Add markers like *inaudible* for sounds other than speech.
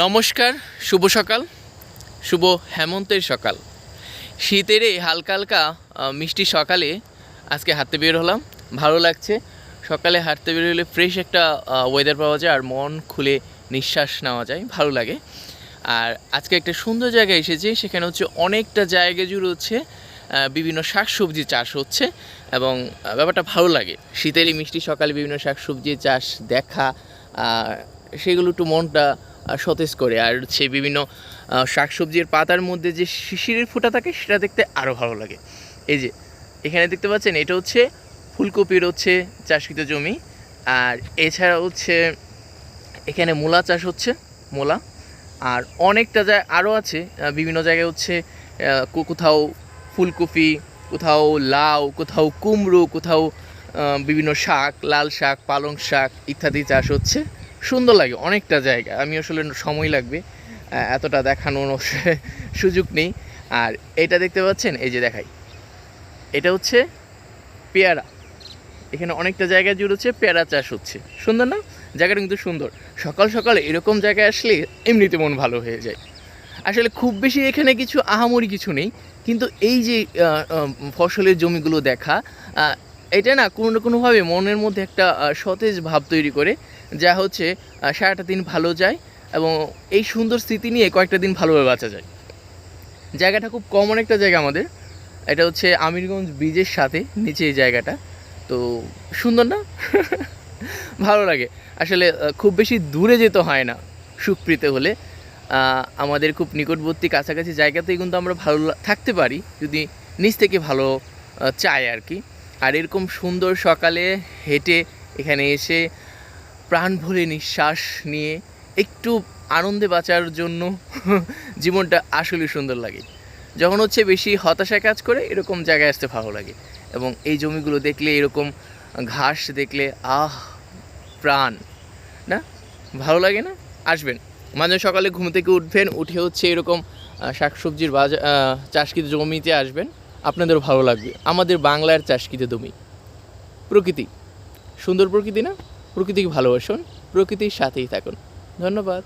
নমস্কার, শুভ সকাল, শুভ হেমন্তের সকাল। শীতের এই হালকা হালকা মিষ্টি সকালে আজকে হাঁটতে বের হলাম, ভালো লাগছে। সকালে হাঁটতে বের হলে ফ্রেশ একটা ওয়েদার পাওয়া যায় আর মন খুলে নিঃশ্বাস নেওয়া যায়, ভালো লাগে। আর আজকে একটা সুন্দর জায়গায় এসেছি, সেখানে হচ্ছে অনেকটা জায়গা জুড়ে হচ্ছে বিভিন্ন শাকসবজি চাষ হচ্ছে এবং ব্যাপারটা ভালো লাগে। শীতের মিষ্টি সকালে বিভিন্ন শাকসবজি চাষ দেখা সেগুলো একটু মনটা সতেজ করে। আর হচ্ছে বিভিন্ন শাকসবজির পাতার মধ্যে যে শিশিরের ফোঁটা থাকে, সেটা দেখতে আরও ভালো লাগে। এই যে, এখানে দেখতে পাচ্ছেন, এটা হচ্ছে ফুলকপির হচ্ছে চাষকৃত জমি। আর এছাড়া হচ্ছে, এখানে মূলা চাষ হচ্ছে, মূলা। আর অনেকটা জায়গা আরও আছে বিভিন্ন জায়গায় হচ্ছে কোথাও ফুলকপি, কোথাও লাউ, কোথাও কুমড়ো, কোথাও বিভিন্ন শাক, লাল শাক, পালং শাক ইত্যাদি চাষ হচ্ছে। সুন্দর লাগে অনেকটা জায়গা। আমি আসলে সময় লাগবে এতটা দেখানোর সুযোগ নেই। আর এটা দেখতে পাচ্ছেন? এই যে দেখাই। এটা হচ্ছে পেয়ারা। এখানে অনেকটা জায়গা জুড়ে হচ্ছে পেয়ারা চাষ হচ্ছে। সুন্দর না? জায়গাটা কিন্তু সুন্দর। সকাল সকাল এরকম জায়গায় আসলে এমনিতে মন ভালো হয়ে যায়। আসলে খুব বেশি এখানে কিছু আহামরি কিছু নেই। কিন্তু এই যে ফসলের জমিগুলো দেখা এটা না কোনো না কোনোভাবে মনের মধ্যে একটা সতেজ ভাব তৈরি করে, যা হচ্ছে সারাটা দিন ভালো যায় এবং এই সুন্দর স্মৃতি নিয়ে কয়েকটা দিন ভালোভাবে বাঁচা যায়। জায়গাটা খুব কমন একটা জায়গা আমাদের। এটা হচ্ছে আমিরগঞ্জ ব্রিজের সাথে নিচে এই জায়গাটা। তো সুন্দর না? *laughs* ভালো লাগে। আসলে খুব বেশি দূরে যেতে হয় না সুখ পেতে হলে আমাদের খুব নিকটবর্তী কাছাকাছি জায়গাতেই কিন্তু আমরা ভালো থাকতে পারি, যদি নিজ থেকে ভালো চাই আর কি। আর এরকম সুন্দর সকালে হেঁটে এখানে এসে প্রাণ ভরে নিঃশ্বাস নিয়ে একটু আনন্দে বাঁচার জন্য *laughs* জীবনটা আসলে সুন্দর লাগে। যখন হচ্ছে বেশি হতাশায় কাজ করে এরকম জায়গায় আসতে ভালো লাগে এবং এই জমিগুলো দেখলে এরকম ঘাস দেখলে, আহ, প্রাণ, না? ভালো লাগে না? আসবেন। মাঝে সকালে ঘুম থেকে উঠবেন, উঠে হচ্ছে এরকম শাকসবজির বাজার চাষকৃত জমিতে আসবেন। আপনাদেরও ভালো লাগবে। আমাদের বাংলার চাষকৃত জমি। প্রকৃতি। সুন্দর প্রকৃতি না? প্রকৃতিকে ভালোবাসুন, প্রকৃতির সাথেই থাকুন। ধন্যবাদ।